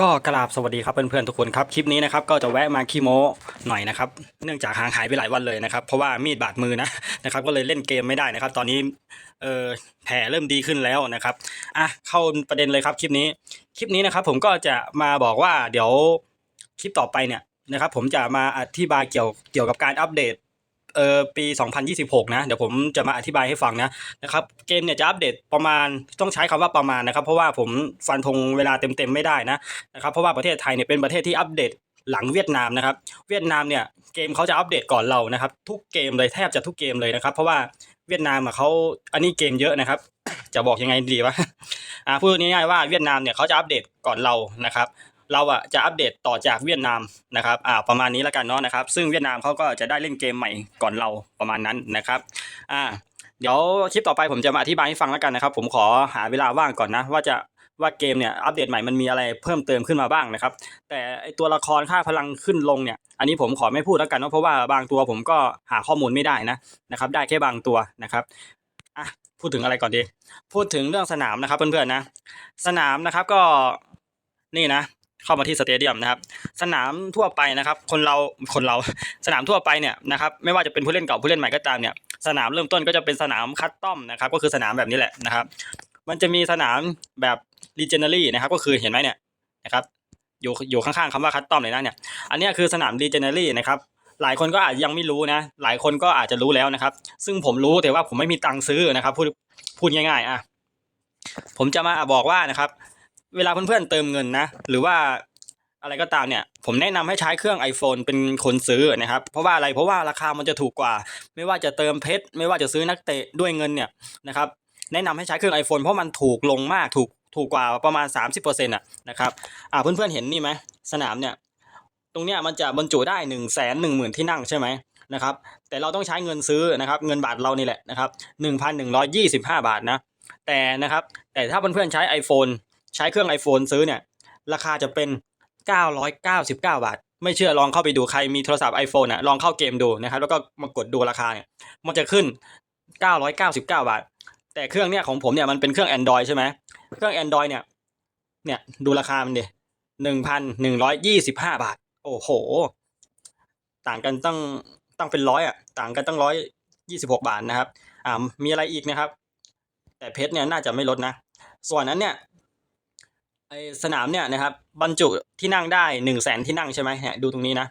ก็กราบสวัสดีครับเพื่อนๆทุกคนครับคลิปนี้นะครับก็จะแวะมาขี้โม้หน่อยนะครับเนื่องจากห่างหายไปหลายวันเลยนะครับเพราะว่ามีดบาดมือนะนะครับก็เลยเล่นเกมไม่ได้นะครับ ตอนนี้เออแผลเริ่มดีขึ้นแล้วนะครับอะเข้าประเด็นเลยครับคลิปนี้คลิปนี้นะครับ ผมก็จะมาบอกว่าเดี๋ยวคลิปต่อไปเนี่ยนะครับ ผมจะมาอธิบายเกี่ยวเกี่ยวกับการอัปเดต เอ่อปี 2026 นะ เดี๋ยวผมจะมาอธิบายให้ฟังนะนะครับ เกมเนี่ยจะอัปเดตประมาณต้องใช้คำว่าประมาณนะครับ เพราะว่าผมฟันธงเวลาเต็มๆไม่ได้นะนะครับเพราะว่าประเทศไทยเนี่ยเป็นประเทศที่อัปเดตหลังเวียดนามนะครับ เวียดนามเนี่ยเกมเขาจะอัปเดตก่อนเรานะครับ ทุกเกมเลยแทบจะทุกเกมเลยนะครับ เพราะว่าเวียดนามอะเขาอันนี้เกมเยอะนะครับ จะบอกยังไงดีวะอ่าพูดง่ายๆว่าเวียดนามเนี่ยเขาจะอัปเดตก่อนเรานะครับ เราอะจะอัปเดตต่อจากเวียดนามนะครับอ่าประมาณนี้แล้วกันเนาะนะครับ ซึ่งเวียดนามเขาก็จะได้เล่นเกมใหม่ก่อนเราประมาณนั้นนะครับอ่าเดี๋ยวคลิปต่อไปผมจะมาอธิบายให้ฟังแล้วกันนะครับ ผมขอหาเวลาว่างก่อนนะว่าจะว่าเกมเนี่ยอัปเดตใหม่มันมีอะไรเพิ่มเติมขึ้นมาบ้างนะครับ แต่ไอตัวละครค่าพลังขึ้นลงเนี่ย อันนี้ผมขอไม่พูดแล้วกันเนาะเพราะว่าบางตัวผมก็หาข้อมูลไม่ได้นะนะครับ ได้แค่บางตัวนะครับอะพูดถึงอะไรก่อนดี พูดถึงเรื่องสนามนะครับเพื่อนๆนะ สนามนะครับก็นี่นะ เข้ามาที่สเตเดียมนะครับ สนามทั่วไปนะครับ คนเราคนเราสนามทั่วไปเนี่ยนะครับไม่ว่าจะเป็นผู้เล่นเก่าผู้เล่นใหม่ก็ตามเนี่ยสนามเริ่มต้นก็จะเป็นสนามคัสตอมนะครับก็คือสนามแบบนี้แหละนะครับ มันจะมีสนามแบบ legendary นะครับก็คือเห็นไหมเนี่ยนะครับอยู่อยู่ข้างๆคำว่าคัสตอมเลยนะเนี่ยอันนี้คือสนาม legendary นะครับหลายคนก็อาจยังไม่รู้นะ หลายคนก็อาจจะรู้แล้วนะครับ ซึ่งผมรู้แต่ว่าผมไม่มีตังค์ซื้อนะครับพูดพูดง่ายๆอะผมจะมาบอกว่านะครับ เวลาเพื่อนๆเติมเงินนะ หรือว่าอะไรก็ตามเนี่ย ผมแนะนำให้ใช้เครื่อง iPhone เป็นคนซื้อนะครับ เพราะว่าอะไร เพราะว่าราคามันจะถูกกว่า ไม่ว่าจะเติมเพชร ไม่ว่าจะซื้อนักเตะด้วยเงินเนี่ยนะครับ แนะนำให้ใช้เครื่อง iPhone เพราะมันถูกลงมาก ถูก ถูกกว่าประมาณ 30%อะนะครับ อ่าเพื่อนๆเห็นนี่ไหม สนามเนี่ย ตรงเนี้ยมันจะบรรจุได้หนึ่งแสนหนึ่งหมื่นที่นั่งใช่ไหมนะครับ แต่เราต้องใช้เงินซื้อนะครับ เงินบาทเรานี่แหละนะครับหนึ่งพันหนึ่งร้อยยี่สิบห้าบาทนะ แต่นะครับ แต่ถ้าเพื่อนๆใช้ iPhone ใช้เครื่อง iPhone ซื้อเนี่ย ราคาจะเป็น 999 บาท ไม่เชื่อลองเข้าไปดูใครมีโทรศัพท์ iPhone อะลองเข้าเกมดูนะครับ แล้วก็มากดดูราคาเนี่ย มันจะขึ้น 999 บาท แต่เครื่องเนี่ยของผมเนี่ยมันเป็นเครื่อง Android ใช่ไหมเครื่อง Android เนี่ย เนี่ยดูราคามันดิ1,125บาท โอ้โห ต่างกันตั้งตั้งเป็นร้อยอะ ต่างกันตั้งร้อยยี่สิบหกบาทนะครับ อ่ามีอะไรอีกนะครับ แต่เพชรเนี่ยน่าจะไม่ลดนะ ส่วนนั้นเนี่ย ไอสนามเนี่ยนะครับบรรจุที่นั่งได้หนึ่งแสนที่นั่งใช่ไหมเนี่ยดูตรงนี้นะ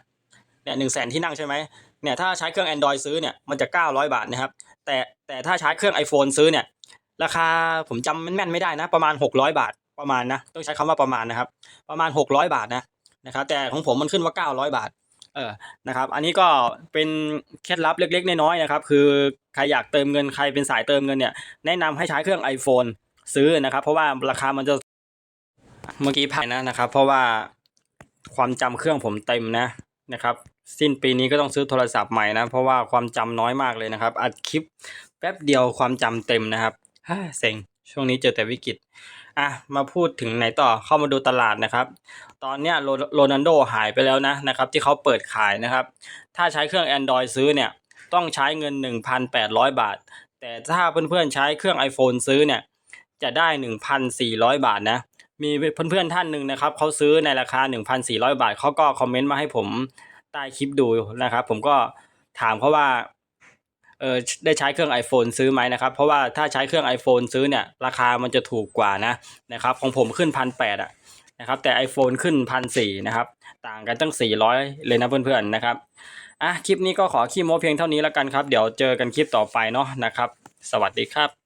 เนี่ยหนึ่งแสนที่นั่งใช่ไหมเนี่ยถ้าใช้เครื่อง Android ซื้อเนี่ยมันจะเก้าร้อยบาทนะครับ แต่แต่ถ้าใช้เครื่อง iPhone ซื้อเนี่ย ราคาผมจำแม่นไม่ได้นะ ประมาณหกร้อยบาทประมาณนะต้องใช้คำว่าประมาณนะครับ ประมาณหกร้อยบาทนะนะครับ แต่ของผมมันขึ้นว่าเก้าร้อยบาทเออนะครับ อันนี้ก็เป็นเคล็ดลับเล็กๆน้อยๆนะครับ คือใครอยากเติมเงินใครเป็นสายเติมเงินเนี่ยแนะนำให้ใช้เครื่อง iPhone ซื้อนะครับ เพราะว่าราคามันจะ เมื่อกี้ผ่านนะนะครับ เพราะว่าความจำเครื่องผมเต็มนะนะครับ สิ้นปีนี้ก็ต้องซื้อโทรศัพท์ใหม่นะ เพราะว่าความจำน้อยมากเลยนะครับ อัดคลิปแป๊บเดียวความจำเต็มนะครับฮ่าเซ็งช่วงนี้เจอแต่วิกฤตอะมาพูดถึงไหนต่อเข้ามาดูตลาดนะครับ ตอนเนี้ยโรนัลโดหายไปแล้วนะนะครับ ที่เขาเปิดขายนะครับ ถ้าใช้เครื่อง Android ซื้อเนี่ยต้องใช้เงิน 1,800 บาท แต่ถ้าเพื่อนๆใช้เครื่อง iPhone ซื้อเนี่ยจะได้ 1,400 บาทนะ มีเพื่อนๆท่านหนึ่งนะครับเขาซื้อในราคา 1,400 บาทเขาก็คอมเมนต์มาให้ผมใต้คลิปดูนะครับ ผมก็ถามเขาว่าเออได้ใช้เครื่อง iPhone ซื้อไหมนะครับ เพราะว่าถ้าใช้เครื่อง iPhone ซื้อเนี่ย ราคามันจะถูกกว่านะนะครับ ของผมขึ้นพันแปดอะนะครับ แต่ iPhone ขึ้นพันสี่นะครับ ต่างกันตั้ง 400 เลยนะเพื่อนๆนะครับอะคลิปนี้ก็ขอขี้โม้เพียงเท่านี้แล้วกันครับ เดี๋ยวเจอกันคลิปต่อไปเนาะนะครับ สวัสดีครับ